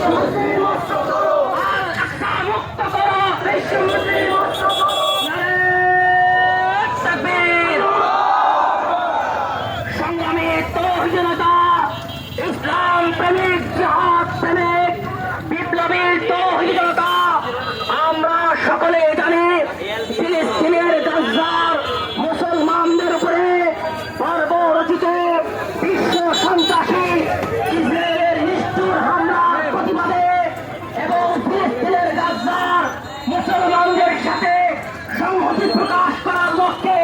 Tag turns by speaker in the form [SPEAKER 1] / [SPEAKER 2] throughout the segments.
[SPEAKER 1] মুসলমান প্রকাশ করার লক্ষ্যে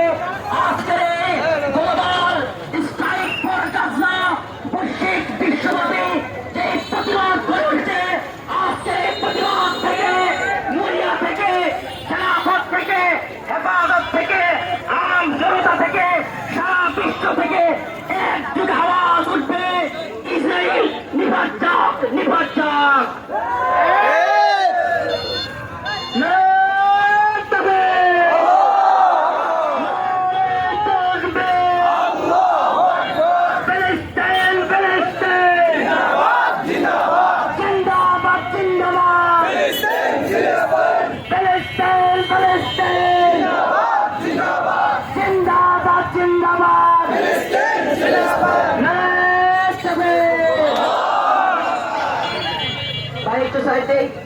[SPEAKER 1] birthday.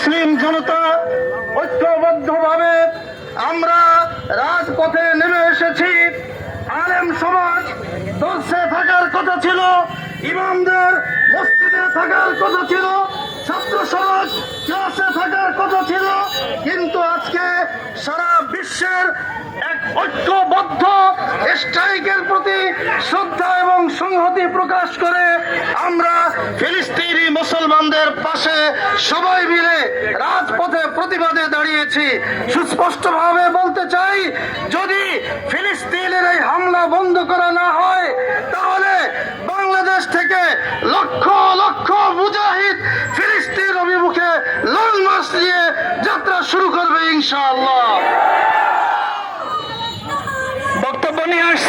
[SPEAKER 1] মুসলিম জনতা ঐক্যবদ্ধভাবে আমরা রাজপথে নেমে এসেছি। আলেম সমাজ দর্শে থাকার কথা ছিল, ইমামদের মসজিদে থাকার কথা ছিল, ছাত্র সমাজ ক্লাসে থাকার কথা ছিল, কিন্তু আজকে সারা বিশ্বের এক ঐক্যবদ্ধ স্ট্রাইকের প্রতি শ্রদ্ধা এবং সংহতি প্রকাশ করে আমরা ফিলিস্তিনি মুসলমানদের পাশে সবাই মিলে রাজপথে প্রতিবাদে দাঁড়িয়েছি। সুস্পষ্টভাবে বলতে চাই, যদি ফিলিস্তিনের এই হামলা বন্ধ করা না হয়, তাহলে বাংলাদেশ থেকে লক্ষ লক্ষ মুজাহিদ ফিলিস্তিন অভিমুখে লং মার্চ দিয়ে যাত্রা শুরু করবে ইনশাআল্লাহ।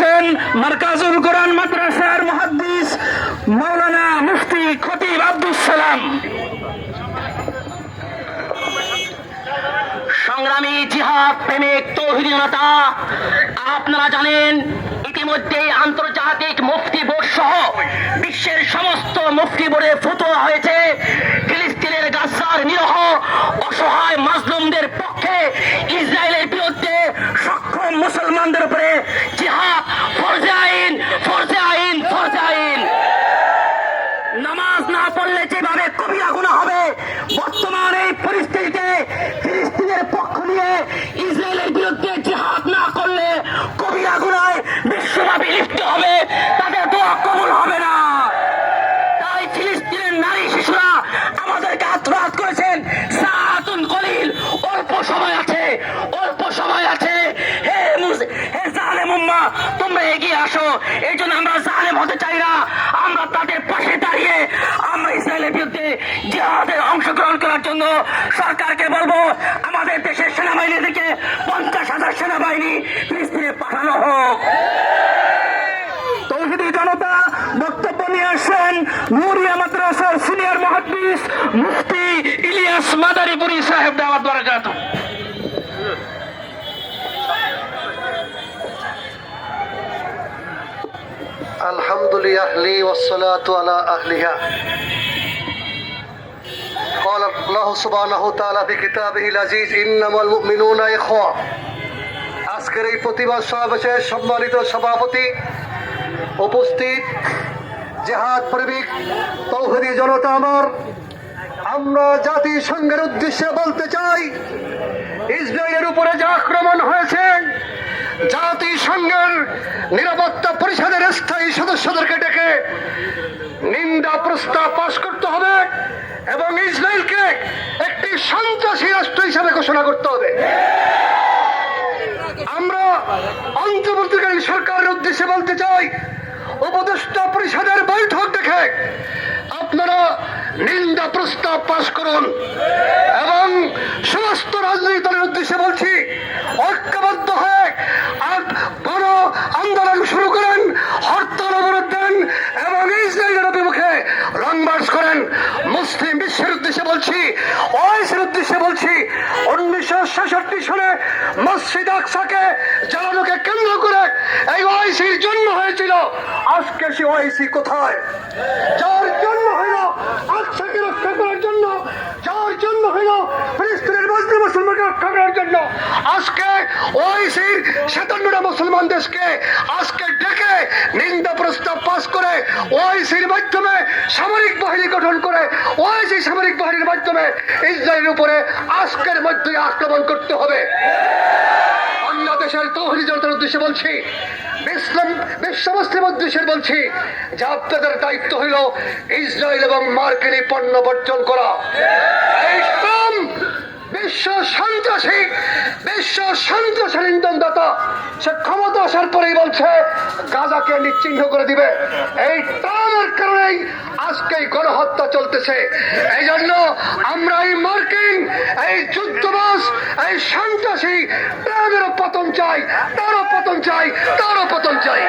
[SPEAKER 1] করছেন মার্কাজুল কোরআন মাদ্রাসার মহাদিস মৌলানা মুফতি খতিব আব্দুল সালাম।
[SPEAKER 2] সংগ্রামী জিহাদ প্রেমিক তৌহিদীনতা আপনারা জানেন ইতিমধ্যে আন্তর্জাতিক মুফতি বোর্ড সহ বিশ্বের সমস্ত মুফতি বোর্ডে ফতোয়া হয়েছে। ফিলিস্তিনের গাজার নিরহ, অসহায় মাজলুমদের পক্ষে ইসরায়েলের বিরুদ্ধে সক্ষম মুসলমানদের উপরে জিহাদ, ফরজে আইন ফরজে আইন নামাজ না পড়লে যেভাবে কবিরা গুণা হবে, বর্তমান এই পরিস্থিতিতে ফিলিস্তিনের পক্ষ নিয়ে ইসরায়েলের বিরুদ্ধে জিহাদ না করলে কবিরা গুণায় বিশ্বব্যাপী লিপ্ত হবে, তাদের অংশগ্রহণ করার জন্য সরকারকে বলব, আমাদের দেশের সেনাবাহিনী থেকে পঞ্চাশ হাজার সেনাবাহিনী ফিলিস্তিনে পাঠানো হোক।
[SPEAKER 1] জনতা, বক্তব্য নিয়ে নুরিয়া মাদ্রাসার সিনিয়র মহাদিস মুফতি ইলিয়াস মাদারিপুরি সাহেব দাওয়াত বারাকাত
[SPEAKER 3] আলহামদুলিল্লাহ আহলি ওয়াসসালাতু আলা আহলিহা। قال الله سبحانه وتعالى في كتابه العزيز إنما المؤمنون إخوة আজকের এই প্রতিবাদ সমাবেশের সম্মানিত সভাপতি উপস্থিত জেহাদ প্রেমিক তৌহদি জনতা আমার আমরা জাতিসংঘের উদ্দেশ্যে বলতে চাই ইসরায়েলের উপরে যে আক্রমণ হয়েছে জাতিসংঘের নিরাপত্তা পরিষদের স্থায়ী সদস্যদেরকে ডেকে নিন্দা প্রস্তাব পাশ করতে হবে এবং ইসরায়েলকে একটি সন্ত্রাসী রাষ্ট্র হিসাবে ঘোষণা করতে হবে। আমরা অন্তর্বর্তীকালীন সরকারের উদ্দেশ্যে বলতে চাই, উপদেষ্টা পরিষদের বৈঠক দেখে আপনারা নিন্দা প্রস্তাব পাশ করুন এবং সমস্ত রাজনৈতিক দলের উদ্দেশ্যে বলছি, ঐক্যবদ্ধ হয়ে আন্দোলন শুরু করেন, হরতাল অবরোধ দেন এবং ইসরায়েলের অভিমুখে লং মার্চ করেন। মুসলিম বিশ্বের উদ্দেশ্যে বলছি, ওয়াইসের উদ্দেশ্যে বলছি, উনিশশো ছেষট্টি সালে মসজিদ আকসাকে জ্বালানোকে কেন্দ্র করে এই ওয়াইসির জন্ম হয়েছিল। আজকে সে ওয়াইসি কোথায়? যার জন্য হইল আকসাকে রক্ষা করার জন্য জন্য হইল ফিলিস্তিনের মুসলিম মুসলমানকে রক্ষা করার জন্য। আজকে ওয়াইসির সাতান্নটা মুসলমান দেশকে আজকে ডেকে নিন্দা প্রস্তাব পাস করে ওয়াইসির মাধ্যমে সামরিক বাহিনী গঠন করে ওয়াইসি সামরিক বাহিনীর মাধ্যমে ইসরায়েলের উপরে আজকের মধ্যে আক্রমণ করতে হবে। বাংলাদেশের তহরি জনতার উদ্দেশ্যে বলছি বলছি দায়িত্ব হইল ইসরায়েল এবং মার্কিনী পণ্য বর্জন করা। বিশ্ব সন্ত্রাসী বিশ্ব সন্ত্রাসের ইন্ধনদাতা সে ক্ষমতা আসার পরেই বলছে, গাজাকে নিশ্চিহ্ন করে দিবে। এই ট্রামের কারণেই আজকে গণহত্যা চলতেছে। এই জন্য আমরা এই মার্কিন, এই যুদ্ধবাস এই সন্ত্রাসী ট্রামেরও পতন চাই, তারও পতন চাই, তারও পতন চাই।